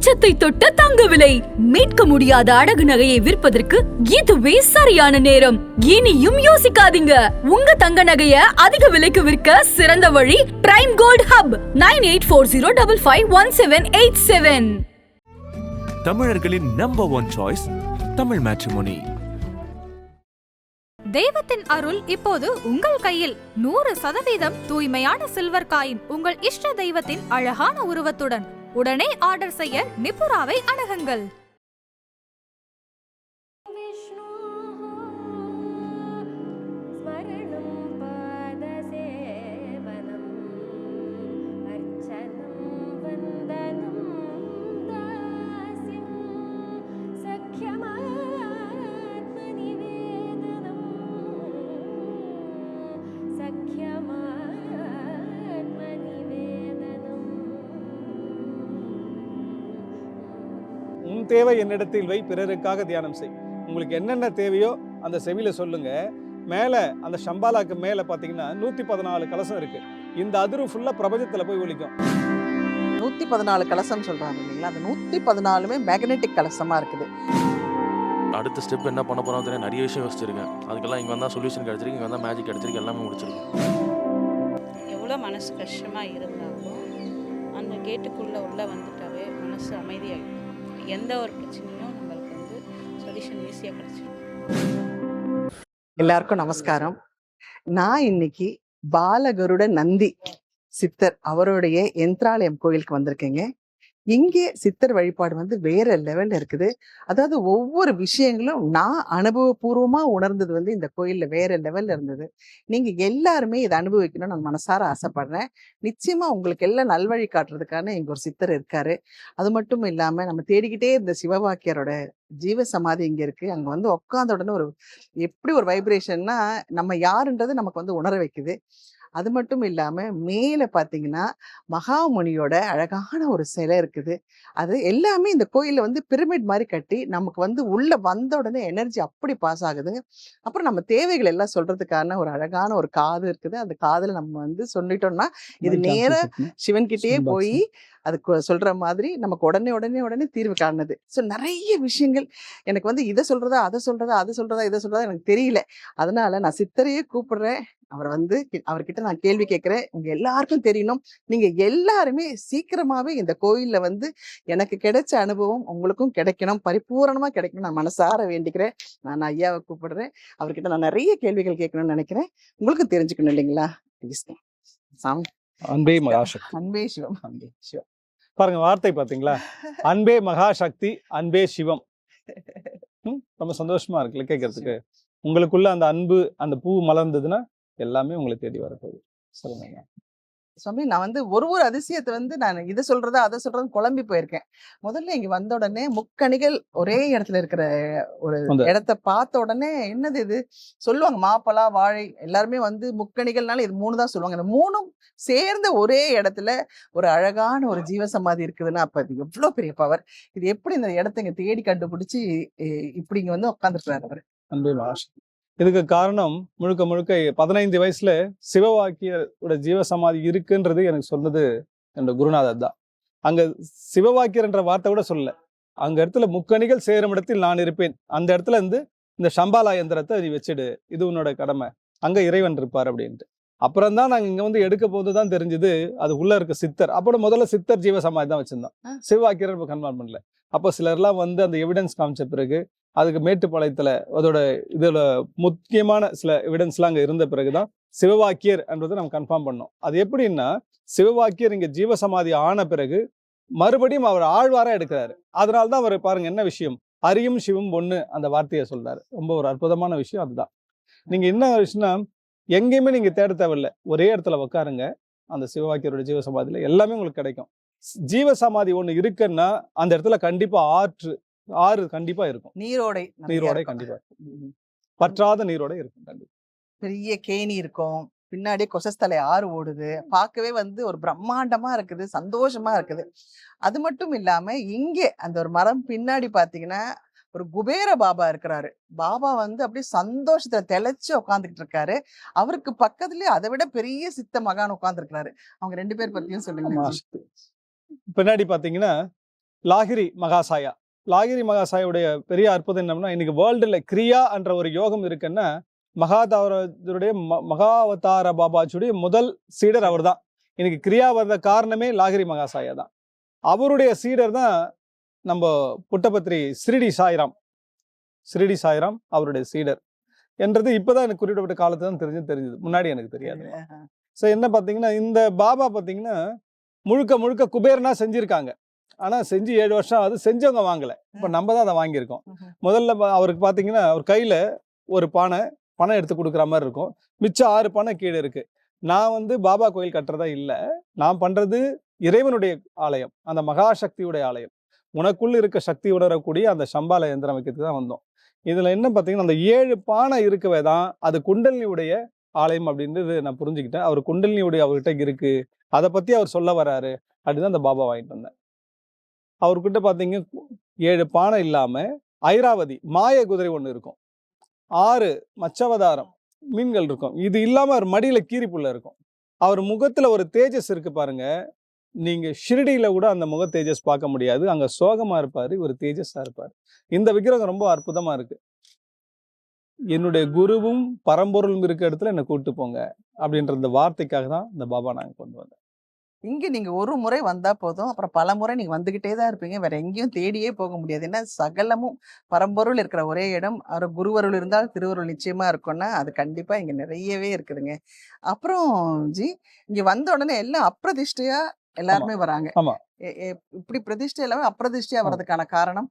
உச்சத்தை தொட்ட தங்க விலை. மீட்க முடியாத அடகு நகையை விற்பதற்கு இதுவே சரியான நேரம். இனியும் யோசிக்காதீங்க. உங்க தங்க நகைய அதிக விலைக்கு விற்க சிறந்த வழி prime gold hub nine eight four zero double five one seven eight seven. தமிழர்களின் number one choice Tamil matrimony தெய்வத்தின் அருள் இப்போது உங்கள் கையில். நூறு சதவீதம் தூய்மையான சில்வர் காயின் உங்கள் இஷ்ட தெய்வத்தின் அழகான உருவத்துடன். உடனே ஆர்டர் செய்ய நிபுராவை அணுகுங்கள். தேவை என்னிடத்தில் வை பிறருக்காக தியானம் செய். உங்களுக்கு என்னென்ன தேவையோ அந்த செவியில சொல்லுங்க. மேல அந்த ஷம்பாலாக்கு மேல பாத்தீங்கன்னா நூத்தி பதினாலு கலசம் இருக்கு. இந்த அதிரு ஃபுல்லா பிரபஞ்சத்துல போய் ஒலிக்கும். நூத்தி பதினாலு கலசம் சொல்றாங்க இல்லைங்களா? அந்த நூத்தி பதினாலுமே மேக்னெட்டிக் கலசமா இருக்குது. அடுத்த ஸ்டெப் என்ன பண்ண போகிறோம் தெரியும் நிறைய விஷயம் யோசிச்சிருக்கேன். அதுக்கெல்லாம் இங்கே வந்தால் சொல்யூஷன் கிடச்சிருக்கு இங்கே வந்தால் மேஜிக் கிடச்சிருக்கு எல்லாமே முடிச்சிருக்கு எவ்வளோ மனசு கஷ்டமாக இருந்தாலும் அந்த கேட்டுக்குள்ளே உள்ளே வந்துட்டாவே மனசு அமைதியாகிடும் எந்த ஒரு பிரச்சனையும் நம்மளுக்கு வந்து சொல்யூஷன் ஈஸியாக கிடைச்சிடும் எல்லாருக்கும் நமஸ்காரம். நான் இன்னைக்கு பாலகருட நந்தி சித்தர் அவருடைய எந்திராலயம் கோயிலுக்கு வந்திருக்கேங்க. இங்கே சித்தர் வழிபாடு வந்து வேற லெவல்ல இருக்குது. அதாவது ஒவ்வொரு விஷயங்களும் நான் அனுபவபூர்வமா உணர்ந்தது வந்து இந்த கோயில்ல வேற லெவல்ல இருந்தது. நீங்க எல்லாருமே இதை அனுபவிக்கணும்னு நான் மனசார ஆசைப்படுறேன். நிச்சயமா உங்களுக்கு எல்லாம் நல்வழி காட்டுறதுக்கான இங்க ஒரு சித்தர் இருக்காரு. அது மட்டும் இல்லாம நம்ம தேடிக்கிட்டே இருந்த சிவபாக்கியரோட ஜீவ சமாதி இங்க இருக்கு. அங்க வந்து உட்காந்த உடனே ஒரு எப்படி ஒரு வைப்ரேஷன்னா நம்ம யாருன்றது நமக்கு வந்து உணர வைக்குது. அது மட்டும் இல்லாம மேல பாத்தீங்கன்னா மகாமுனியோட அழகான ஒரு சிலை இருக்குது. அது எல்லாமே இந்த கோயில்ல வந்து பிரமிட் மாதிரி கட்டி நமக்கு வந்து உள்ள வந்த உடனே எனர்ஜி அப்படி பாஸ் ஆகுது. அப்புறம் நம்ம தேவைகள் எல்லாம் சொல்றதுக்கான ஒரு அழகான ஒரு காது இருக்குது. அந்த காதுல நம்ம வந்து சொல்லிட்டோம்னா இது நேரா சிவன் கிட்டயே Sound box. போய் அதுக்கு சொல்ற மாதிரி நமக்கு உடனே உடனே உடனே தீர்வு காணுது. ஸோ நிறைய விஷயங்கள். எனக்கு வந்து இதை சொல்றதா அதை சொல்றதா அதை சொல்றதா இதை சொல்றதா எனக்கு தெரியல. அதனால நான் சித்தரையே கூப்பிடுறேன். அவரை வந்து அவர்கிட்ட நான் கேள்வி கேட்கிறேன். உங்க எல்லாருக்கும் தெரியணும். நீங்க எல்லாருமே சீக்கிரமாவே இந்த கோயில்ல வந்து எனக்கு கிடைச்ச அனுபவம் உங்களுக்கும் கிடைக்கணும். பரிபூரணமா கிடைக்கணும். நான் மனசார வேண்டிக்கிறேன். நான் ஐயாவை கூப்பிடுறேன். அவர்கிட்ட நான் நிறைய கேள்விகள் கேட்கணும்னு நினைக்கிறேன். உங்களுக்கும் தெரிஞ்சுக்கணும் இல்லைங்களா. சாமி. அன்பே மகாசக்தி. அன்பே சிவம். அன்பே சிவம். பாருங்க வார்த்தை பாத்தீங்களா? அன்பே மகாசக்தி அன்பே சிவம். ரொம்ப சந்தோஷமா இருக்குல்ல கேட்கறதுக்கு. உங்களுக்குள்ள அந்த அன்பு அந்த பூ மலர்ந்ததுன்னா எல்லாமே உங்களை தேடி வரப்போகுது. சொல்லுங்க. சுவாமி நான் வந்து ஒரு ஒரு அதிசயத்தை வந்து நான் இதை சொல்றதா அதை சொல்றதுன்னு குழம்பி போயிருக்கேன். முதல்ல இங்க வந்த உடனே முக்கணிகள் ஒரே இடத்துல இருக்கிற ஒரு இடத்த பார்த்த உடனே என்னது இது? சொல்லுவாங்க மாப்பழா வாழை எல்லாருமே வந்து முக்கணிகள்னால இது மூணு தான் சொல்லுவாங்க. இந்த மூணும் சேர்ந்த ஒரே இடத்துல ஒரு அழகான ஒரு ஜீவசமாதி இருக்குதுன்னா அப்ப அது எவ்வளவு பெரிய பவர் இது எப்படி இந்த இடத்த இங்க தேடி கண்டுபிடிச்சு இப்படி இங்க வந்து உட்காந்துருக்காரு அவர்? அன்பே இதுக்கு காரணம் முழுக்க முழுக்க பதினைந்து வயசுல சிவவாக்கியரோட ஜீவசமாதி இருக்குன்றது எனக்கு சொன்னது என்னோட குருநாதர் தான். அங்க சிவவாக்கியர் என்ற வார்த்தை கூட சொல்லல. அங்க இடத்துல முக்கணிகள் சேரும் இடத்தில் நான் இருப்பேன். அந்த இடத்துல இருந்து இந்த சம்பாலா எந்திரத்தை நீ வச்சிடு. இது உன்னோட கடமை. அங்க இறைவன் இருப்பார் அப்படின்ட்டு. அப்புறம் தான் நாங்க இங்க வந்து எடுக்க போது தான் தெரிஞ்சது. அது உள்ள இருக்க சித்தர். அப்போ முதல்ல சித்தர் ஜீவசமாதி தான் வச்சிருந்தோம். சிவவாக்கியர் கன்ஃபார்ம் பண்ணல. அப்போ சிலர்லாம் வந்து அந்த எவிடன்ஸ் காமிச்ச பிறகு அதுக்கு மேட்டுப்பாளையத்தில் அதோட இதில் முக்கியமான சில எவிடன்ஸ்லாம் அங்கே இருந்த பிறகு தான் சிவவாக்கியர் என்றதை நம்ம கன்ஃபார்ம் பண்ணோம். அது எப்படின்னா சிவவாக்கியர் இங்கே ஜீவசமாதி ஆன பிறகு மறுபடியும் அவர் ஆழ்வாராக எடுக்கிறாரு. அதனால தான் அவர் பாருங்க என்ன விஷயம்? அரியும் சிவம் ஒன்று அந்த வார்த்தையை சொல்றாரு. ரொம்ப ஒரு அற்புதமான விஷயம் அதுதான். நீங்கள் என்ன விஷயம்னா எங்கேயுமே நீங்கள் தேட தேவையில்ல. ஒரே இடத்துல உட்காருங்க அந்த சிவவாக்கியரோட ஜீவசமாதியில் எல்லாமே உங்களுக்கு கிடைக்கும். ஜீவசமாதி ஒன்று இருக்குன்னா அந்த இடத்துல கண்டிப்பாக ஆற்று ஆறு கண்டிப்பா இருக்கும். நீரோடை நீரோடை. கண்டிப்பா இருக்கும். பற்றாத நீரோட இருக்கும். கண்டிப்பா. பெரிய கேணி இருக்கும். பின்னாடியே கொசஸ்தலை ஆறு ஓடுது. பார்க்கவே வந்து ஒரு பிரம்மாண்டமா இருக்குது. சந்தோஷமா இருக்குது. அது மட்டும் இல்லாம இங்கே அந்த ஒரு மரம் பின்னாடி பாத்தீங்கன்னா ஒரு குபேர பாபா இருக்கிறாரு. பாபா வந்து அப்படியே சந்தோஷத்துல தெளிச்சு உட்காந்துக்கிட்டு இருக்காரு. அவருக்கு பக்கத்துலயே அதை விட பெரிய சித்த மகான் உட்கார்ந்துருக்காரு அவங்க ரெண்டு பேர் பத்தியும் சொல்லுங்க. பின்னாடி பாத்தீங்கன்னா லாகிரி மகாசாயா. லாகிரி மகாசாயுடைய பெரிய அற்புதம் என்னன்னா இன்னைக்கு வேர்ல்டுல கிரியா என்ற ஒரு யோகம் இருக்குன்னா மகாதாவருடைய ம- மகாவதார பாபாஜியுடைய முதல் சீடர் அவர்தான். இன்னைக்கு கிரியா வந்த காரணமே லாகிரி மகாசாயா தான். அவருடைய சீடர் தான் நம்ம புட்டபத்ரி ஸ்ரீடி சாய்ராம். ஸ்ரீடி சாய்ராம் அவருடைய சீடர் என்றது இப்பதான் எனக்கு குறிப்பிட்ட காலத்துல தான் தெரிஞ்சு தெரிஞ்சது. முன்னாடி எனக்கு தெரியாது. ஸோ என்ன பார்த்தீங்கன்னா இந்த பாபா பார்த்தீங்கன்னா முழுக்க முழுக்க குபேரனா செஞ்சிருக்காங்க. ஆனா செஞ்சு ஏழு வருஷம் ஆகுது. செஞ்சவங்க வாங்கல. இப்போ நம்ம தான் அதை வாங்கியிருக்கோம். முதல்ல அவருக்கு பார்த்தீங்கன்னா அவர் கையில ஒரு பானை பணம் எடுத்து கொடுக்குற மாதிரி இருக்கும். மிச்சம் ஆறு பானை கீழே இருக்கு. நான் வந்து பாபா கோயில் கட்டுறதா இல்லை. நான் பண்றது இறைவனுடைய ஆலயம். அந்த மகாசக்தியுடைய ஆலயம். உனக்குள்ள இருக்க சக்தி உணரக்கூடிய அந்த சம்பால இயந்திரம் வைக்கிறதுக்கு தான் வந்தோம். இதுல என்ன பார்த்தீங்கன்னா அந்த ஏழு பானை இருக்கவே தான் அது குண்டலினியுடைய ஆலயம் அப்படின்றது நான் புரிஞ்சுக்கிட்டேன். அவர் குண்டலினியுடைய அவர்கிட்ட இருக்கு. அதை பத்தி அவர் சொல்ல வராரு. அப்படின்னு அந்த பாபா வாங்கிட்டு வந்தேன் அவர்கிட்ட பார்த்தீங்க ஏழு பானை இல்லாமல் ஐராவதி மாய குதிரை ஒன்று இருக்கும். ஆறு மச்சவதாரம் மீன்கள் இருக்கும். இது இல்லாமல் அவர் மடியில் கீரிப்புள்ள இருக்கும். அவர் முகத்தில் ஒரு தேஜஸ் இருக்கு பாருங்க. நீங்கள் ஷிரடியில் கூட அந்த முக தேஜஸ் பார்க்க முடியாது. அங்கே சோகமாக இருப்பார் இவர் தேஜஸாக இருப்பார். இந்த விக்கிரகம் ரொம்ப அற்புதமாக இருக்குது என்னுடைய குருவும் பரம்பொருளும் இருக்க இடத்துல என்னை கூப்பிட்டு போங்க அப்படின்ற இந்த வார்த்தைக்காக தான் இந்த பாபா நாங்கள் கொண்டு வந்தேன் இங்க நீங்க ஒரு முறை வந்தா போதும். அப்புறம் பல முறை நீங்க வந்துகிட்டே தான் இருப்பீங்க. வேற எங்கேயும் தேடியே போக முடியாது. ஏன்னா சகலமும் பரம்பொருள் இருக்கிற ஒரே இடம். அவர் குருவருள் இருந்தால் திருவருள் நிச்சயமா இருக்கும்னா அது கண்டிப்பா இங்க நிறையவே இருக்குதுங்க. அப்புறம் ஜி இங்க வந்த உடனே எல்லாம் அப்பிரதிஷ்டையா எல்லாருமே வராங்க. இப்படி பிரதிஷ்டை எல்லாமே அப்பிரதிஷ்டையா ஆமா. வர்றதுக்கான காரணம்?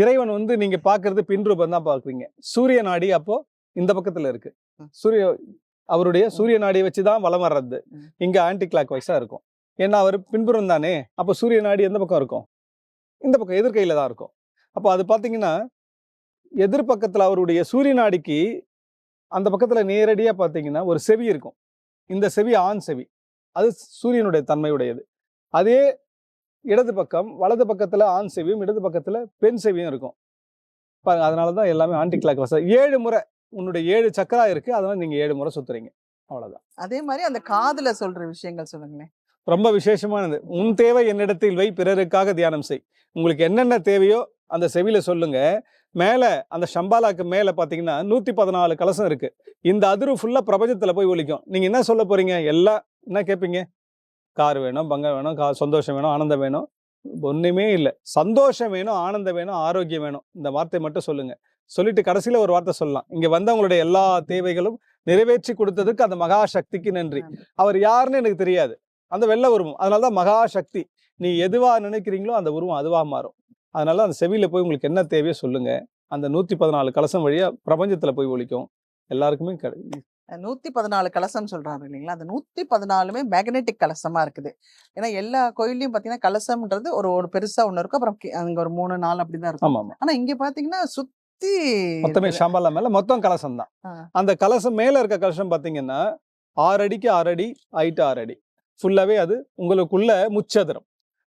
இறைவன் வந்து நீங்க பாக்குறது பின்ரூபம் தான் பாக்குறீங்க சூரிய நாடி அப்போ இந்த பக்கத்துல இருக்கு. சூரிய அவருடைய சூரிய நாடியை வச்சு தான் வலம் வர்றது. இங்க ஆன்டி கிளாக் வைஸா இருக்கும். ஏன்னா அவர் பின்புறம் தானே. அப்போ சூரிய நாடி எந்த பக்கம் இருக்கும்? இந்த பக்கம் எதிர்கையில தான் இருக்கும். அப்போ அது பாத்தீங்கன்னா எதிர்பக்கத்துல அவருடைய சூரிய நாடிக்கு அந்த பக்கத்துல நேரடியா பாத்தீங்கன்னா ஒரு செவி இருக்கும். இந்த செவி ஆண் செவி. அது சூரியனுடைய தன்மையுடையது. அதே இடது பக்கம் வலது பக்கத்துல ஆண் செவியும் இடது பக்கத்துல பெண் செவியும் இருக்கும். பாருங்க அதனால தான் எல்லாமே ஆன்டி கிளாக் வச ஏழு முறை உன்னுடைய ஏழு சக்கரா இருக்கு. அதனால நீங்க ஏழு முறை சுத்துறீங்க. அவ்வளவுதான். அதே மாதிரி அந்த காதுல சொல்ற விஷயங்கள் சொல்லுங்களேன் ரொம்ப விசேஷமானது. உன் தேவை என்னிடத்தில் வை பிறருக்காக தியானம் செய். உங்களுக்கு என்னென்ன தேவையோ அந்த செவியில சொல்லுங்க. மேல அந்த ஷம்பாலாக்கு மேல பாத்தீங்கன்னா நூத்தி பதினாலு கலசம் இருக்கு. இந்த அதிர்வு ஃபுல்லா பிரபஞ்சத்துல போய் ஒலிக்கும். நீங்க என்ன சொல்ல போறீங்க? எல்லாம் என்ன கேட்பீங்க கார் வேணும் பங்கம் வேணும் கா சந்தோஷம் வேணும் ஆனந்தம் வேணும். ஒண்ணுமே இல்லை. சந்தோஷம் வேணும் ஆனந்தம் வேணும் ஆரோக்கியம் வேணும். இந்த வார்த்தை மட்டும் சொல்லுங்க. சொல்லிட்டு கடைசியில ஒரு வார்த்தை சொல்லலாம். இங்க வந்தவங்களுடைய எல்லா தேவைகளும் நிறைவேற்றி கொடுத்ததுக்கு அந்த மகாசக்திக்கு நன்றி. அவர் யாருன்னு எனக்கு தெரியாது. அந்த வெள்ள உருவம். அதனால தான் மகாசக்தி. நீ எதுவா நினைக்கிறீங்களோ அந்த உருவம் அதுவா மாறும். அதனால அந்த செவியில போய் உங்களுக்கு என்ன தேவையோ சொல்லுங்க. அந்த நூத்தி பதினாலு கலசம் வழியா பிரபஞ்சத்துல போய் ஒலிக்கும். எல்லாருக்குமே கிடை- நூத்தி பதினாலு கலசம் சொல்றாரு இல்லைங்களா? அந்த நூத்தி பதினாலுமே மேக்னெட்டிக் கலசமா இருக்குது. ஏன்னா எல்லா கோயில்லயும் பாத்தீங்கன்னா கலசம்ன்றது ஒரு ஒரு பெருசா ஒண்ணு இருக்கும். அப்புறம் அங்க ஒரு மூணு நாலு அப்படிதான் இருக்கும். ஆமா ஆமா ஆனா இங்க பாத்தீங்கன்னா சுத்தி மொத்தமே. ஷாம்பாலா மேல மொத்தம் கலசம் தான். அந்த கலசம் மேல இருக்க கலசம் பாத்தீங்கன்னா ஆறு அடிக்கு ஆறு அடி ஹைட்டு ஆறு அடி. ஃபுல்லாவே அது உங்களுக்குள்ள முச்சதுரம்.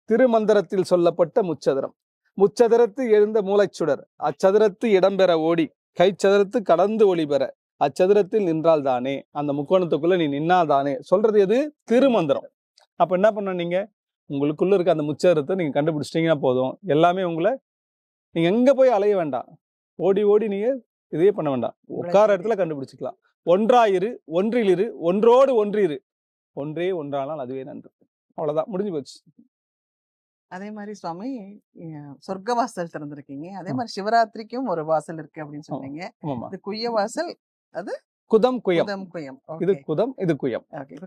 திருமந்திரத்தில் சொல்லப்பட்ட முச்சதுரம். முச்சதுரத்து எழுந்த மூளைச்சுடர். அச்சதுரத்து இடம்பெற ஓடி. கைச்சதுரத்து கடந்து ஒளி பெற. அச்சதுரத்தில் நின்றால் தானே. அந்த முக்கோணத்துக்குள்ள நீ நின்னால் தானே. சொல்றது எது? திருமந்திரம். அப்ப என்ன பண்ண நீங்க? உங்களுக்குள்ள இருக்க அந்த முச்சதுரத்தை நீங்க கண்டுபிடிச்சிட்டீங்கன்னா போதும். எல்லாமே உங்களை நீங்க எங்க போய் அலைய வேண்டாம். ஓடி ஓடி நீங்க இதே பண்ண வேண்டாம். உட்கார இடத்துல கண்டுபிடிச்சிக்கலாம். ஒன்றாயிரு ஒன்றிலிரு ஒன்றோடு ஒன்றிரு ஒன்றே ஒன்றானால் அதுவே நன்று. அவ்வளவுதான். முடிஞ்சு போச்சு. அதே மாதிரி சுவாமி சொர்க்க வாசல் திறந்திருக்கீங்க. அதே. மாதிரி சிவராத்திரிக்கும் ஒரு வாசல் இருக்கு அப்படின்னு சொன்னீங்க. இது குய்ய வாசல் குதம் குயம். குயம். இது. குதம் இது குயம்.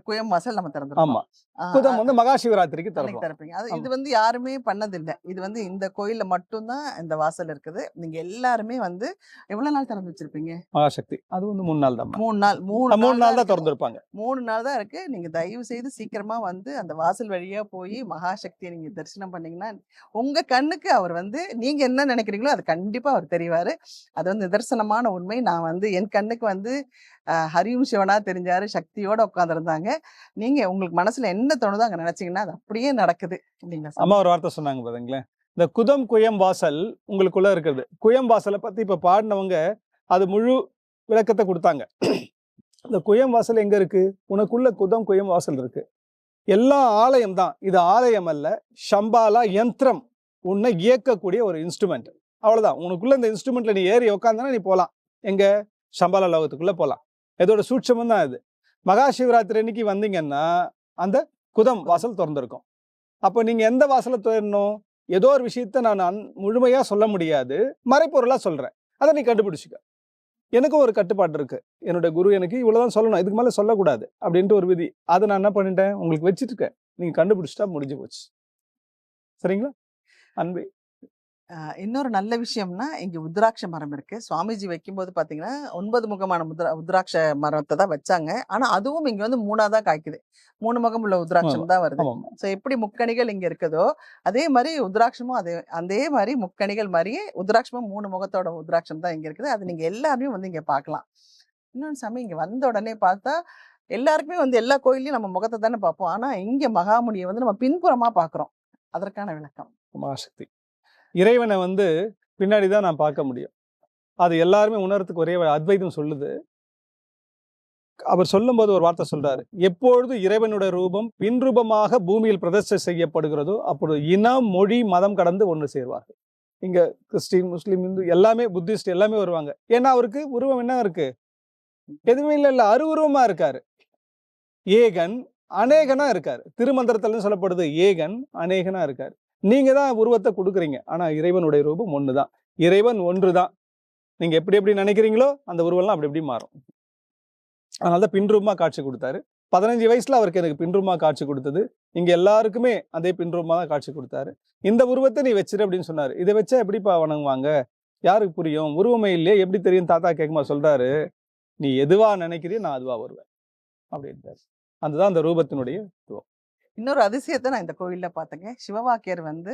குயம் வாசல் நம்ம திறந்திருக்கோம். ஆமா. குதம் வந்து மகா சிவராத்திரிக்கு திறப்பீங்க. அது இது. வந்து யாருமே பண்ணதில்லை. இது வந்து இந்த கோயில்ல மட்டும்தான் இந்த வாசல் இருக்குது. நீங்க எல்லாருமே வந்து எவ்வளவு நாள் திறந்து வச்சிருப்பீங்க? மகாசக்தி. அது வந்து மூணு நாள் தான் மூணு நாள். மூணு மூணு நாள் தான். திறந்திருப்பாங்க. மூணு நாள் தான் இருக்கு. நீங்க தயவு செய்து சீக்கிரமா வந்து அந்த வாசல் வழியா போய் மகாசக்தியை நீங்க தரிசனம் பண்ணீங்கன்னா உங்க கண்ணுக்கு அவர் வந்து நீங்க என்ன நினைக்கிறீங்களோ அது கண்டிப்பா அவர் தெரிவாரு. அது வந்து நிதர்சனமான உண்மை. நான் வந்து என் கண்ணுக்கு வந்து ஹரியும் சிவனா தெரிஞ்சாரு சக்தியோட உட்காந்துருந்தாங்க நீங்க உங்களுக்கு மனசுல என்ன தோணுதோ அங்க நினைச்சீங்கன்னா அது அப்படியே நடக்குது சாமி? அம்மா ஒரு வார்த்தை சொன்னாங்க பாருங்களேன் இந்த குதம் குயம் வாசல் உங்களுக்குள்ள இருக்கிறது. குயம் வாசலை பத்தி இப்ப பாடினவங்க அது முழு விளக்கத்தை கொடுத்தாங்க. இந்த குயம் வாசல் எங்க இருக்கு? உனக்குள்ள குதம் குயம் வாசல் இருக்கு. எல்லா ஆலயம் தான். இது ஆலயம் அல்ல. ஷம்பாலா யந்திரம். உன்னை இயக்கக்கூடிய ஒரு இன்ஸ்ட்ருமெண்ட் அவ்வளவுதான். உனக்குள்ள இந்த இன்ஸ்ட்ருமெண்ட்ல நீ ஏறி உக்காந்தனா நீ போகலாம் எங்க? சம்பள லோகத்துக்குள்ள போகலாம் இதோட சூட்சமும் தான் இது. மகா சிவராத்திரி அன்னைக்கு வந்தீங்கன்னா அந்த குதம் வாசல் திறந்திருக்கும். அப்போ நீங்கள் எந்த வாசலை திறணும்? ஏதோ ஒரு விஷயத்த நான் முழுமையாக சொல்ல முடியாது. மறைப்பொருளாக சொல்கிறேன் அதை நீ கண்டுபிடிச்சிக்க. எனக்கும் ஒரு கட்டுப்பாடு இருக்குது என்னோட குரு எனக்கு இவ்வளோதான் சொல்லணும். இதுக்கு மேலே சொல்லக்கூடாது அப்படின்ட்டு ஒரு விதி. அதை நான் என்ன பண்ணிட்டேன்? உங்களுக்கு வச்சிட்டு இருக்கேன் கண்டுபிடிச்சிட்டா முடிஞ்சு போச்சு. சரிங்களா? அன்பே. இன்னொரு நல்ல விஷயம்னா இங்க உத்ராட்ச மரம் இருக்கு. சுவாமிஜி வைக்கும்போது பாத்தீங்கன்னா ஒன்பது முகமான முத்ரா உத்ராட்ச மரத்தை தான் வச்சாங்க. ஆனா அதுவும் இங்க வந்து மூணாதான் காய்க்குது. மூணு முகம் உள்ள உத்ராட்சம் தான் வருது. ஸோ எப்படி முக்கணிகள் இங்க இருக்குதோ அதே மாதிரி உத்ராட்சமும் அதே அதே மாதிரி முக்கணிகள் மாதிரியே உத்ராட்சமும் மூணு முகத்தோட உத்ராட்சம் தான் இங்க இருக்குது. அது நீங்க எல்லாருமே வந்து இங்க பார்க்கலாம் இன்னொன்று சாமி இங்க வந்த உடனே பார்த்தா எல்லாருக்குமே வந்து எல்லா கோயிலையும் நம்ம முகத்தை தானே பார்ப்போம் ஆனா இங்க மகாமுனியை வந்து நம்ம பின்புறமா பார்க்கிறோம் அதற்கான விளக்கம். மகாசக்தி. இறைவனை வந்து பின்னாடி தான் நான் பார்க்க முடியும். அது எல்லாருமே உணர்றதுக்கு ஒரே அத்வைதம் சொல்லுது. அவர் சொல்லும்போது ஒரு வார்த்தை சொல்றாரு. எப்பொழுது இறைவனுடைய ரூபம் பின்ரூபமாக பூமியில் பிரதிஷ்டை செய்யப்படுகிறதோ அப்பொழுது இனம் மொழி மதம் கடந்து ஒன்று சேர்வார்கள். இங்க கிறிஸ்டின் முஸ்லீம் இந்து எல்லாமே புத்திஸ்ட் எல்லாமே வருவாங்க. ஏன்னா அவருக்கு உருவம் என்ன இருக்கு? எதுவுமே இல்லை இல்லை. அருவுருவமா இருக்காரு. ஏகன் அநேகனா இருக்காரு. திருமந்திரத்துல சொல்லப்படுது ஏகன் அநேகனா இருக்காரு. நீங்கள் தான் உருவத்தை கொடுக்குறீங்க. ஆனால் இறைவனுடைய ரூபம் ஒன்று தான். இறைவன் ஒன்று தான். நீங்கள் எப்படி எப்படி நினைக்கிறீங்களோ அந்த உருவம்லாம் அப்படி எப்படி மாறும். அதனால தான் பின்ரூபமாக காட்சி கொடுத்தாரு. பதினஞ்சு வயசுல அவருக்கு எனக்கு பின்ரூபமாக காட்சி கொடுத்தது. இங்கே எல்லாருக்குமே அதே பின்ரூபமாக தான் காட்சி கொடுத்தாரு. இந்த உருவத்தை நீ வச்சிரு அப்படின்னு சொன்னார். இதை வச்சா எப்படிப்பா வணங்குவாங்க? யாருக்கு புரியும்? உருவமே இல்லையே எப்படி தெரியும்? தாத்தா கேட்குமா சொல்கிறாரு நீ எதுவாக நினைக்கிறியோ நான் அதுவாக வருவேன். அப்படின்றார். அதுதான் அந்த ரூபத்தினுடைய இன்னொரு அதிசயத்தை நான் இந்த கோயில்ல பார்த்தேங்க சிவவாக்கியர் வந்து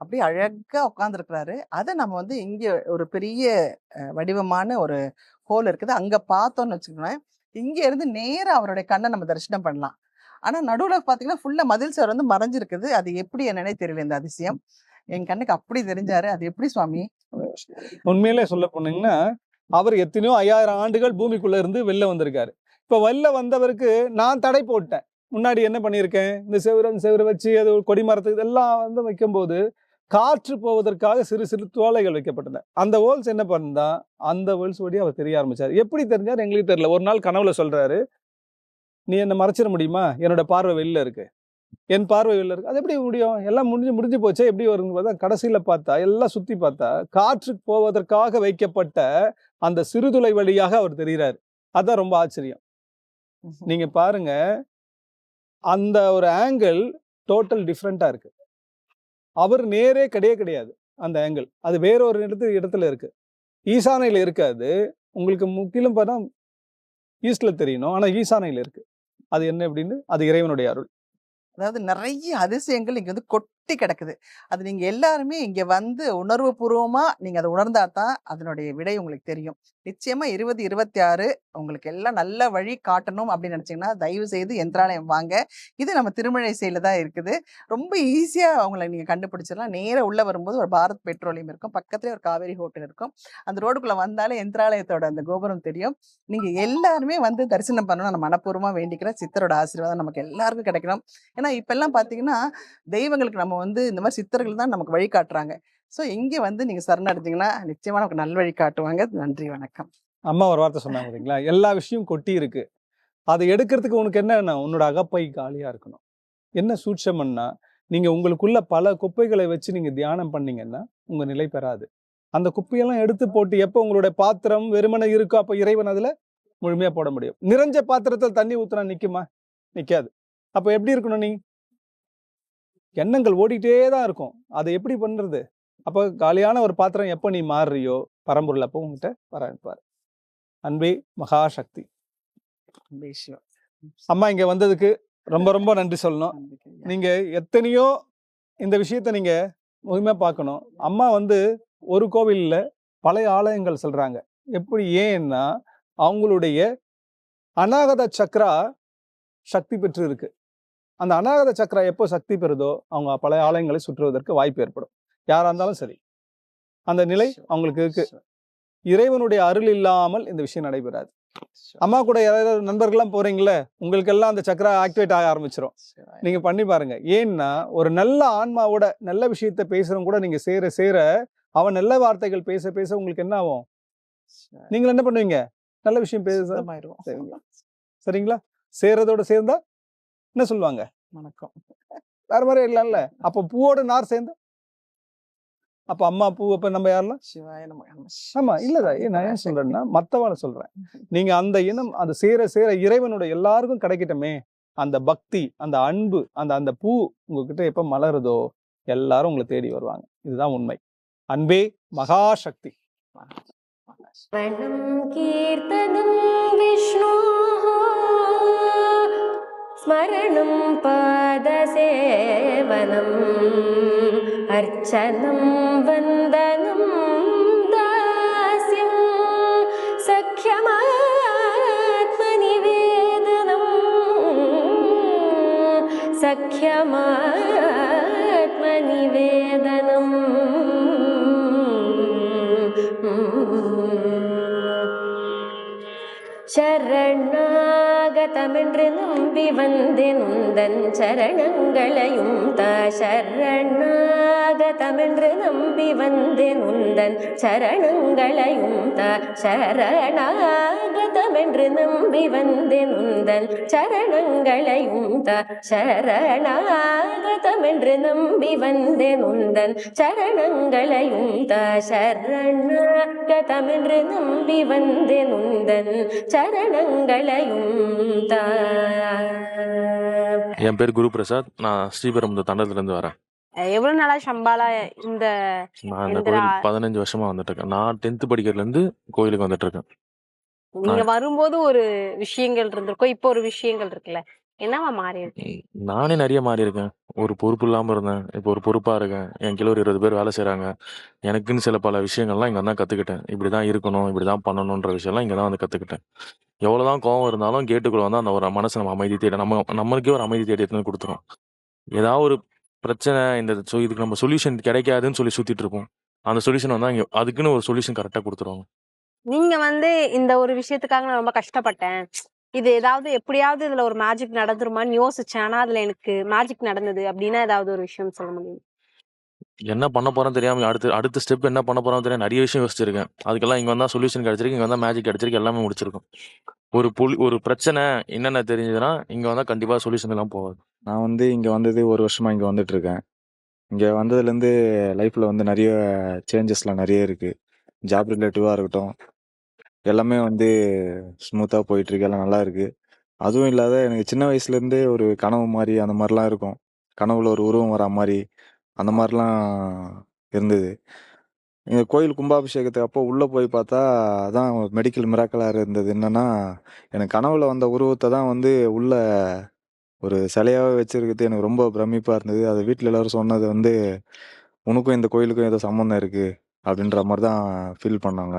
அப்படியே அழகா உட்காந்துருக்கிறாரு அதை நம்ம வந்து இங்க ஒரு பெரிய வடிவமான ஒரு ஹோல் இருக்குது. அங்க பார்த்தோம்னு வச்சுக்கோங்களேன். இங்க இருந்து நேரா அவருடைய கண்ணை நம்ம தரிசனம் பண்ணலாம். ஆனா நடுவுல பாத்தீங்கன்னா ஃபுல்லா மதில் சார் வந்து மறைஞ்சிருக்குது. அது எப்படி என்னன்னே தெரியல இந்த அதிசயம். என் கண்ணுக்கு அப்படி தெரிஞ்சாரு. அது எப்படி சுவாமி? உண்மையிலே சொல்ல போனீங்கன்னா அவர் எத்தனையோ ஐயாயிரம் ஆண்டுகள் பூமிக்குள்ள இருந்து வெளில வந்திருக்காரு. இப்ப வெளில வந்தவருக்கு நான் தடை போட்டேன். முன்னாடி என்ன பண்ணியிருக்கேன்? இந்த செவரன் செவரை வச்சு அது கொடி மரத்து இதெல்லாம் வந்து வைக்கும்போது காற்று போவதற்காக சிறு சிறு தோலைகள் வைக்கப்பட்டன. அந்த ஹோல்ஸ் என்ன பண்ணா அந்த ஹோல்ஸ் வழி அவர் தெரிய ஆரம்பிச்சார். எப்படி தெரிஞ்சார்? எங்களுக்கு தெரியல. ஒரு நாள் கனவுல சொல்றாரு நீ என்ன மறைச்சிட முடியுமா? என்னோட பார்வை வெளில இருக்கு. என் பார்வை வெளில இருக்கு. அது எப்படி முடியும்? எல்லாம் முடிஞ்சு முடிஞ்சு போச்சே? எப்படி வரும்னு பார்த்தா கடைசியில பார்த்தா எல்லாம் சுத்தி பார்த்தா காற்று போவதற்காக வைக்கப்பட்ட அந்த சிறுதுளை வழியாக அவர் தெரிகிறார் அதான் ரொம்ப ஆச்சரியம். நீங்க பாருங்க அந்த ஒரு ஆங்கிள் டோட்டல் டிஃப்ரெண்ட்டாக இருக்குது அவர் நேரே கிடையே கிடையாது அந்த ஆங்கிள் அது வேற ஒரு இடத்து இடத்துல இருக்கு. ஈசானையில் இருக்காது. உங்களுக்கு முக்கியம் பார்த்தா ஈஸ்டில் தெரியணும். ஆனால் ஈசானையில் இருக்குது அது என்ன அப்படின்னு அது இறைவனுடைய அருள். அதாவது நிறைய அதிசயங்கள் இங்கே வந்து கொட் கொட்டி கிடக்குது. அது நீங்க எல்லாருமே இங்க வந்து உணர்வு பூர்வமா நீங்க அதை உணர்ந்தா தான் அதனுடைய விடை உங்களுக்கு தெரியும். நிச்சயமா இருபது இருபத்தி ஆறு உங்களுக்கு எல்லாம் நல்ல வழி காட்டணும் அப்படின்னு நினைச்சீங்கன்னா தயவு செய்து யந்திராலயம் வாங்க. இது நம்ம திருமழை செயல தான் இருக்குது. ரொம்ப ஈஸியா அவங்கள நீங்க கண்டுபிடிச்சிடலாம். நேராக உள்ள வரும்போது ஒரு பாரத் பெட்ரோலியம் இருக்கும். பக்கத்துலேயே ஒரு காவேரி ஹோட்டல் இருக்கும். அந்த ரோடுக்குள்ள வந்தாலே யந்திராலயத்தோட அந்த கோபுரம் தெரியும். நீங்க எல்லாருமே வந்து தரிசனம் பண்ணணும் நான் மனப்பூர்வமா வேண்டிக்கிறேன் சித்தரோட ஆசீர்வாதம் நமக்கு எல்லாருக்கும் கிடைக்கணும். ஏன்னா இப்பெல்லாம் பார்த்தீங்கன்னா தெய்வங்களுக்கு நம்ம வந்து இந்த மாதிரி சித்தர்கள் தான் நமக்கு வழி காட்டுறாங்க. ஸோ இங்கே வந்து நீங்கள் சரணடைஞ்சிங்கன்னா நிச்சயமாக நமக்கு நல் வழி காட்டுவாங்க. நன்றி வணக்கம். அம்மா ஒரு வார்த்தை சொன்னாங்க பார்த்தீங்களா எல்லா விஷயம் கொட்டி இருக்கு. அதை எடுக்கிறதுக்கு உனக்கு என்ன உன்னோட அகப்பை காலியாக இருக்கணும். என்ன சூட்சமன்னா நீங்கள் உங்களுக்குள்ள பல குப்பைகளை வச்சு நீங்கள் தியானம் பண்ணீங்கன்னா உங்கள் நிலை பெறாது. அந்த குப்பையெல்லாம் எடுத்து போட்டு எப்போ உங்களுடைய பாத்திரம் வெறுமனை இருக்கோ அப்போ இறைவன் அதில் முழுமையாக போட முடியும். நிறைஞ்ச பாத்திரத்தில் தண்ணி ஊற்றுனா நிற்குமா நிற்காது அப்போ எப்படி இருக்கணும் நீ? எண்ணங்கள் ஓடிட்டே தான் இருக்கும். அதை எப்படி பண்றது? அப்போ காலியான ஒரு பாத்திரம் எப்போ நீ மாறுறியோ பரம்பொருள் அப்போ உங்ககிட்ட வர அன்பே மகாசக்தி. அன்பே சிவம். அம்மா இங்க வந்ததுக்கு ரொம்ப ரொம்ப நன்றி சொல்லணும். நன்றிங்க ஐயா. நீங்க எத்தனையோ இந்த விஷயத்த நீங்க முழுமையா பார்க்கணும். அம்மா வந்து ஒரு கோவில்ல பழைய ஆலயங்கள் சொல்றாங்க. எப்படி? ஏன்னா அவங்களுடைய அநாகத சக்ரா சக்தி பெற்று இருக்கு அந்த அநாகத சக்ரா எப்போ சக்தி பெறுதோ அவங்க பழைய ஆலயங்களை சுற்றுவதற்கு வாய்ப்பு ஏற்படும். யாரா இருந்தாலும் சரி. அந்த நிலை அவங்களுக்கு இருக்கு. இறைவனுடைய அருள் இல்லாமல் இந்த விஷயம் நடைபெறாது. அம்மா கூட யாராவது நண்பர்கள்லாம் போறீங்களே உங்களுக்கு எல்லாம் அந்த சக்கரா ஆக்டிவேட் ஆக ஆரம்பிச்சிடும் நீங்க பண்ணி பாருங்க. ஏன்னா ஒரு நல்ல ஆன்மாவோட நல்ல விஷயத்த பேசுறவங்க கூட நீங்க சேர சேர அவன் நல்ல வார்த்தைகள் பேச பேச உங்களுக்கு என்ன ஆகும். நீங்கள் என்ன பண்ணுவீங்க? நல்ல விஷயம் பேச. சரிங்களா சரிங்களா? சேர்றதோட சேர்ந்தா என்ன சொல்லுவாங்க வணக்கம் வேற மாதிரி இல்லைல்ல அப்ப பூவோட நார் சேர்ந்தா அப்ப அம்மா பூ அப்ப நம்ம யாரெல்லாம் சிவாய நம நம ஆமா இல்லதா நான் ஏன் சொல்றேன்னா மத்தவாள சொல்றேன் நீங்க அந்த இனம் அது சேர சேர இறைவனோட எல்லாருக்கும் கிடைக்கட்டுமே அந்த பக்தி அந்த அன்பு அந்த அந்த பூ உங்ககிட்ட எப்ப மலருதோ எல்லாரும் உங்களை தேடி வருவாங்க இதுதான் உண்மை அன்பே மகாசக்தி वनं സ്മരണം പാദസേവനം അർച്ചനം വന്ദനം ദാസ്യം സഖ്യമാത്മനിവേദനം സഖ്യമാത്മനിവേദനം. ശരണ சரணாகதமென்று நம்பி வந்தேன் உந்தன் சரணங்களையும் தரணா சரணாகதமென்று நம்பி வந்தேன் உந்தன் சரணங்களையும் த சரணாகதமென்று நம்பி வந்தேன் உந்தன் சரணங்களையும் த சரணாகதமென்று நம்பி வந்தேன் உந்தன் சரணங்களையும் த சரணாகதமென்று நம்பி வந்தேன் உந்தன் சரணங்களையும் த என் பேர் குரு பிரசாத் நான் ஸ்ரீபெரும்புதூர் தண்டத்திலிருந்து வரேன். எவ்வளவு நாளா சம்பாலா இந்த நான் இந்த கோயில் பதினஞ்சு வருஷமா வந்துட்டு இருக்கேன் நான் டென்த் படிக்கிறதுலேருந்து கோயிலுக்கு வந்துட்டு இருக்கேன் நீங்க வரும்போது ஒரு விஷயங்கள் இருந்திருக்கும். இப்போ ஒரு விஷயங்கள் இருக்குல்ல. என்னவா மாறி இருக்கு நானே நிறைய மாறி இருக்கேன் ஒரு பொறுப்பு இல்லாமல் இருந்தேன். இப்போ ஒரு பொறுப்பாக இருக்கேன். என் கீழே ஒரு இருபது பேர் வேலை செய்கிறாங்க எனக்குன்னு சில பல விஷயங்கள்லாம் இங்கே தான் கற்றுக்கிட்டேன் இப்படி தான் இருக்கணும் இப்படி தான் பண்ணணுன்ற விஷயம்லாம் இங்கே தான் வந்து கற்றுக்கிட்டேன் எவ்வளோ தான் கோவம் இருந்தாலும் கேட்டுக்குள்ள வந்து அந்த ஒரு மனசு நம்ம அமைதி தேடி நம்ம நம்மளுக்கே ஒரு அமைதி தேடி எடுத்துன்னு கொடுத்துரும். ஏதாவது ஒரு பிரச்சனை இந்த ஸோ இதுக்கு நம்ம சொல்யூஷன் கிடைக்காதுன்னு சொல்லி சுற்றிட்டு இருப்போம். அந்த சொல்யூஷன் வந்தால் இங்கே அதுக்குன்னு ஒரு சொல்யூஷன் கரெக்டாக கொடுத்துருவாங்க. நீங்க வந்து இந்த ஒரு விஷயத்துக்காக நான் ரொம்ப கஷ்டப்பட்டேன். இது ஏதாவது எப்படியாவது இதுல ஒரு மேஜிக் நடந்துருமான்னு யோசிச்சேன். ஆனா அதுல எனக்கு மேஜிக் நடந்தது அப்படின்னா ஏதாவது ஒரு விஷயம் சொல்ல முடியும்? என்ன பண்ண போறோம் தெரியாம அடுத்து அடுத்த ஸ்டெப் என்ன பண்ண போறோம் தெரியாம நிறைய விஷயம் யோசிச்சிருக்கேன். அதுக்கெல்லாம் இங்க வந்தா சொல்யூஷன் கிடைச்சிருக்கு இங்க வந்தா மேஜிக் கிடைச்சிருக்கு எல்லாமே முடிச்சிருக்கும். ஒரு புலி ஒரு பிரச்சனை என்னென்ன தெரிஞ்சதுன்னா இங்க வந்தா கண்டிப்பா சொல்யூஷன் எல்லாம் போகாது. நான் வந்து இங்கே வந்தது ஒரு வருஷமாக இங்கே வந்துட்டுருக்கேன். இங்கே வந்ததுலேருந்து லைஃப்பில் வந்து நிறைய சேஞ்சஸ்லாம் நிறைய இருக்குது ஜாப் ரிலேட்டிவாக இருக்கட்டும். எல்லாமே வந்து ஸ்மூத்தாக போயிட்டுருக்கு எல்லாம் நல்லா இருக்குது அதுவும் இல்லாத எனக்கு சின்ன வயசுலேருந்தே ஒரு கனவு மாதிரி அந்த மாதிரிலாம் இருக்கும். கனவுல ஒரு உருவம் வரா மாதிரி அந்த மாதிரிலாம் இருந்தது. எங்கள் கோயில் கும்பாபிஷேகத்துக்கு அப்போ உள்ளே போய் பார்த்தா அதான் மெடிக்கல் மிராக்கலாக இருந்தது. என்னென்னா எனக்கு கனவுல வந்த உருவத்தை தான் வந்து உள்ள ஒரு சிலையாவே வச்சிருக்கிறது எனக்கு ரொம்ப பிரமிப்பா இருந்தது. அது வீட்டில் எல்லாரும் சொன்னது வந்து உனக்கும் இந்த கோயிலுக்கும் ஏதோ சம்மந்தம் இருக்கு அப்படின்ற மாதிரி தான் ஃபீல் பண்ணாங்க.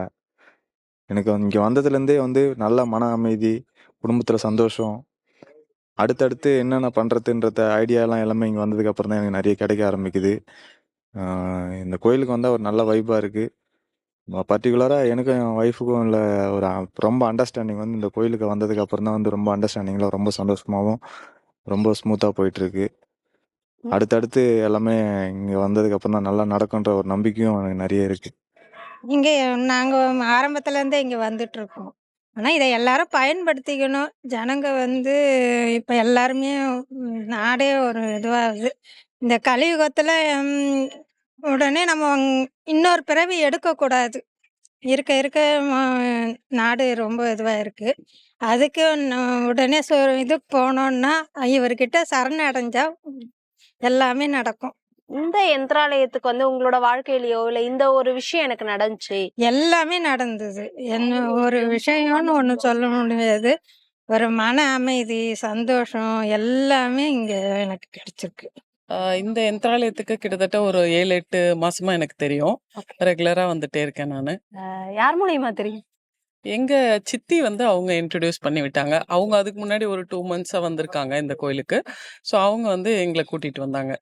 எனக்கு இங்கே வந்ததுலேருந்தே வந்து நல்ல மன அமைதி குடும்பத்தில் சந்தோஷம். அடுத்தடுத்து என்னென்ன பண்ணுறதுன்றத ஐடியாலாம் எல்லாமே இங்கே வந்ததுக்கப்புறம் தான் எனக்கு நிறைய கிடைக்க ஆரம்பிக்குது. இந்த கோயிலுக்கு வந்தால் ஒரு நல்ல வைப்பாக இருக்குது பர்டிகுலராக எனக்கும் என் ஒய்ஃபுக்கும் உள்ள ஒரு ரொம்ப அண்டர்ஸ்டாண்டிங் வந்து இந்த கோயிலுக்கு வந்ததுக்கப்புறம் தான் வந்து ரொம்ப அண்டர்ஸ்டாண்டிங்கில் ரொம்ப சந்தோஷமாகவும் ரொம்ப ஸ்மூத்தாக போயிட்டு இருக்கு அடுத்தடுத்து எல்லாமே இங்கே வந்ததுக்கு அப்புறம் தான் நல்லா நடக்குன்ற ஒரு நம்பிக்கையும் எனக்கு நிறைய இருக்கு. இங்கே நாங்கள் ஆரம்பத்துலேருந்தே இங்கே வந்துட்டு இருக்கோம் ஆனால் இதை எல்லாரும் பயன்படுத்திக்கணும். ஜனங்க வந்து இப்போ எல்லாருமே நாடே ஒரு இதுவாகுது. இந்த கலியுகத்தில் உடனே நம்ம இன்னொரு பிறவி எடுக்கக்கூடாது. இருக்க இருக்க நாடு ரொம்ப இதுவாக இருக்கு அதுக்கு உடனே சொ இதுக்கு போனோம்னா இவர்கிட்ட சரணடைஞ்சா எல்லாமே நடக்கும். இந்த யந்திராலயத்துக்கு வந்து உங்களோட வாழ்க்கையிலயோ இல்ல இந்த ஒரு விஷயம் எனக்கு நடந்துச்சு. எல்லாமே நடந்தது. என்ன ஒரு விஷயம்னு ஒன்று சொல்ல முடியாது. ஒரு மன அமைதி சந்தோஷம் எல்லாமே இங்க எனக்கு கிடைச்சிருக்கு. இந்த யந்திராலயத்துக்கு கிட்டத்தட்ட ஒரு ஏழு எட்டு மாசமா எனக்கு தெரியும். ரெகுலரா வந்துட்டே இருக்கேன் நான். யார் மூலியமா தெரியும்? எங்க சித்தி வந்து அவங்க இன்ட்ரடியூஸ் பண்ணி விட்டாங்க. அவங்க அதுக்கு முன்னாடி ஒரு டூ மந்த்ஸா வந்திருக்காங்க இந்த கோயிலுக்கு. ஸோ அவங்க வந்து எங்களை கூட்டிட்டு வந்தாங்க.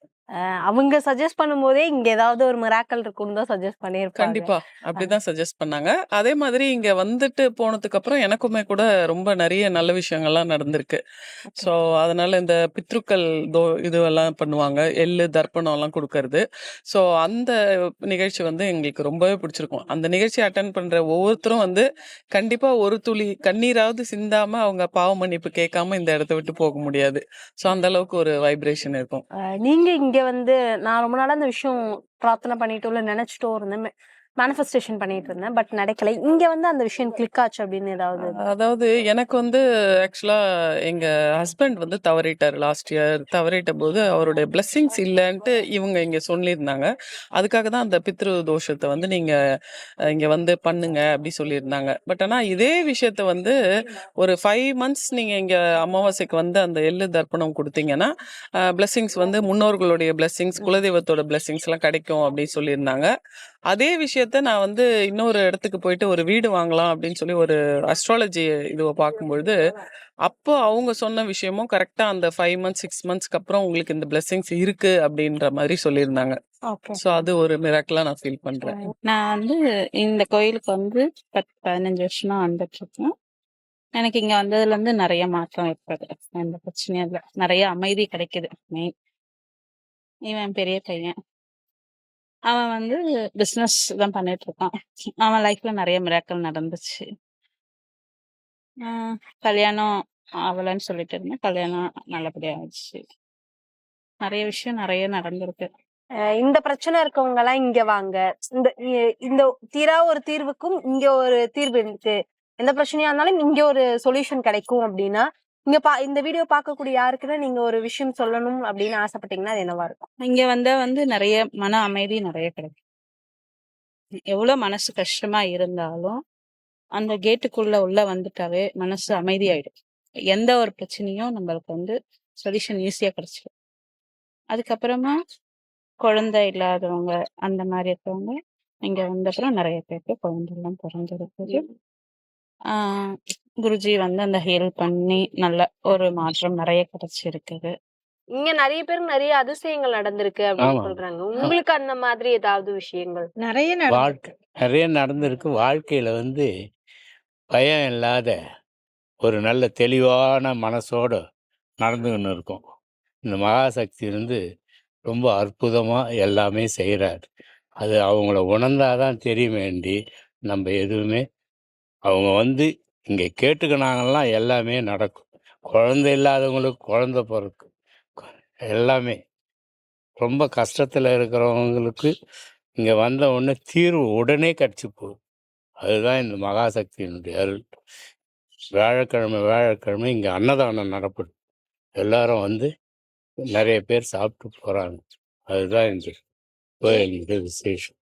அவங்க சஜஸ்ட் பண்ணும்போதே இங்க ஏதாவது ஒரு மிராக்கல் இருக்குன்னு தான் சஜஸ்ட் பண்ணியிருப்பாங்க. கண்டிப்பா. அப்படிதான் சஜஸ்ட் பண்ணாங்க. அதே மாதிரி இங்க வந்துட்டு போனதுக்கு அப்புறம் எனக்குமே கூட ரொம்ப நிறைய நல்ல விஷயங்கள்லாம் நடந்திருக்கு. ஸோ அதனால இந்த பித்ருக்கள் தோ இதுவெல்லாம் பண்ணுவாங்க. எள்ளு தர்ப்பணம் எல்லாம் கொடுக்கறது. ஸோ அந்த நிகழ்ச்சி வந்து எங்களுக்கு ரொம்பவே பிடிச்சிருக்கும். அந்த நிகழ்ச்சி அட்டன் பண்ற ஒவ்வொருத்தரும் வந்து கண்டிப்பா ஒரு துளி கண்ணீராவது சிந்தாம அவங்க பாவ மன்னிப்பு கேட்காம இந்த இடத்த விட்டு போக முடியாது. ஸோ அந்த அளவுக்கு ஒரு வைப்ரேஷன் இருக்கும். நீங்க இங்க வந்து நான் ரொம்ப நாளா அந்த விஷயம் பிரார்த்தனை பண்ணிட்டோ இல்ல நினைச்சிட்டோ இருந்தேன். மேனிஃபெஸ்டேஷன் பண்ணிட்டு இருந்தேன் பட் நடக்கல. இங்க வந்து அந்த விஷயம் கிளிக் ஆச்சு அப்படின்னு ஏதாவது? அதாவது எனக்கு வந்து ஆக்சுவலா எங்க ஹஸ்பண்ட் வந்து தவறிட்டார் லாஸ்ட் இயர் தவறிட்ட போது அவருடைய பிளெஸ்ஸிங்ஸ் இல்லைன்ட்டு இவங்க இங்க சொல்லியிருந்தாங்க. அதுக்காக தான் அந்த பித்ரு தோஷத்தை வந்து நீங்க இங்க வந்து பண்ணுங்க அப்படி சொல்லியிருந்தாங்க. பட் ஆனா இதே விஷயத்த வந்து ஒரு ஃபைவ் மந்த்ஸ் நீங்க இங்க அமாவாசைக்கு வந்து அந்த எள்ளு தர்ப்பணம் கொடுத்தீங்கன்னா பிளெஸ்ஸிங்ஸ் வந்து முன்னோர்களுடைய பிளெஸ்ஸிங்ஸ் குலதெய்வத்தோட பிளெஸ்ஸிங்ஸ் எல்லாம் கிடைக்கும் அப்படின்னு சொல்லியிருந்தாங்க. அதே விஷயத்த நான் வந்து இன்னொரு இடத்துக்கு போயிட்டு ஒரு வீடு வாங்கலாம் அப்படின்னு சொல்லி ஒரு அஸ்ட்ராலஜி இதுவை பார்க்கும்பொழுது அப்போ அவங்க சொன்ன விஷயமும் கரெக்டா அந்த ஃபைவ் மந்த்ஸ் சிக்ஸ் மந்த்ஸ்க்கு அப்புறம் உங்களுக்கு இந்த பிளெஸிங்ஸ் இருக்கு அப்படின்ற மாதிரி சொல்லியிருந்தாங்க. ஸோ அது ஒரு மிராக்கலா நான் ஃபீல் பண்றேன். நான் வந்து இந்த கோயிலுக்கு வந்து பத்து பதினஞ்சு வருஷமா வந்துட்டு இருக்கேன் எனக்கு இங்க வந்ததுல இருந்து நிறைய மாற்றம் ஏற்படுது. எந்த பிரச்சனையும் இல்லை. நிறைய அமைதி கிடைக்குது. மெயின் இவன் பெரிய பையன். அவன் வந்து பிஸ்னஸ் தான் பண்ணிட்டு இருக்கான். அவன் லைஃப்ல நிறைய மிராக்கள் நடந்துச்சு. ஆஹ் கல்யாணம் ஆகலைன்னு சொல்லிட்டு இருந்தேன். கல்யாணம் நல்லபடியா ஆச்சு நிறைய விஷயம் நிறைய நடந்திருக்கு. இந்த பிரச்சனை இருக்கவங்க எல்லாம் இங்க வாங்க. இந்த இ- இந்த தீரா ஒரு தீர்வுக்கும் இங்க ஒரு தீர்வு இருக்கு. எந்த பிரச்சனையா இருந்தாலும் இங்க ஒரு சொல்யூஷன் கிடைக்கும் அப்படின்னா இங்க பா இந்த வீடியோ பார்க்கக்கூடிய யாருக்குன்னா நீங்க ஒரு விஷயம் சொல்லணும் அப்படின்னு ஆசைப்பட்டீங்கன்னா அது என்னவா இருக்கும்? இங்க வந்தா வந்து நிறைய மன அமைதி நிறைய கிடைக்கும். எவ்வளவு மனசு கஷ்டமா இருந்தாலும் அந்த கேட்டுக்குள்ள உள்ள வந்துட்டாவே மனசு அமைதியாயிடும். எந்த ஒரு பிரச்சனையும் நம்மளுக்கு வந்து சொல்யூஷன் ஈஸியா கிடைச்சிடும் அதுக்கப்புறமா குழந்தை இல்லாதவங்க அந்த மாதிரி இருக்கவங்க இங்க வந்தப்புறம் நிறைய பேருக்கு குழந்தைலாம் பிறந்திருக்கு ஆஹ் குருஜி வந்து அந்த ஹெல்ப் பண்ணி நல்ல ஒரு மாற்றம் நிறைய கிடைச்சிருக்குது. இங்க நிறைய பேர் நிறைய அதிசயங்கள் நடந்திருக்கு அப்படின்னு ஆமா. சொல்றாங்க. உங்களுக்கு அந்த மாதிரி ஏதாவது விஷயங்கள்? நிறைய வாழ்க்கை நிறைய நடந்திருக்கு. வாழ்க்கையில் வந்து பயம் இல்லாத ஒரு நல்ல தெளிவான மனசோட நடந்துக்கின்னு இருக்கும். இந்த மகாசக்தி வந்து ரொம்ப அற்புதமாக எல்லாமே செய்கிறார் அது அவங்கள உணர்ந்தாதான் தெரியும் வேண்டி நம்ம எதுவுமே அவங்க வந்து இங்கே கேட்டுக்கினாங்கலாம் எல்லாமே நடக்கும். குழந்தை இல்லாதவங்களுக்கு குழந்த பிறக்கும் எல்லாமே. ரொம்ப கஷ்டத்தில் இருக்கிறவங்களுக்கு இங்கே வந்த உடனே தீர்வு உடனே கிடச்சி போகும். அதுதான் இந்த மகாசக்தியினுடைய அருள். வியாழக்கிழமை வியாழக்கிழமை இங்கே அன்னதானம் நடப்படும். எல்லாரும் வந்து நிறைய பேர் சாப்பிட்டு போகிறாங்க அதுதான் இந்த கோயிலுடைய விசேஷம்.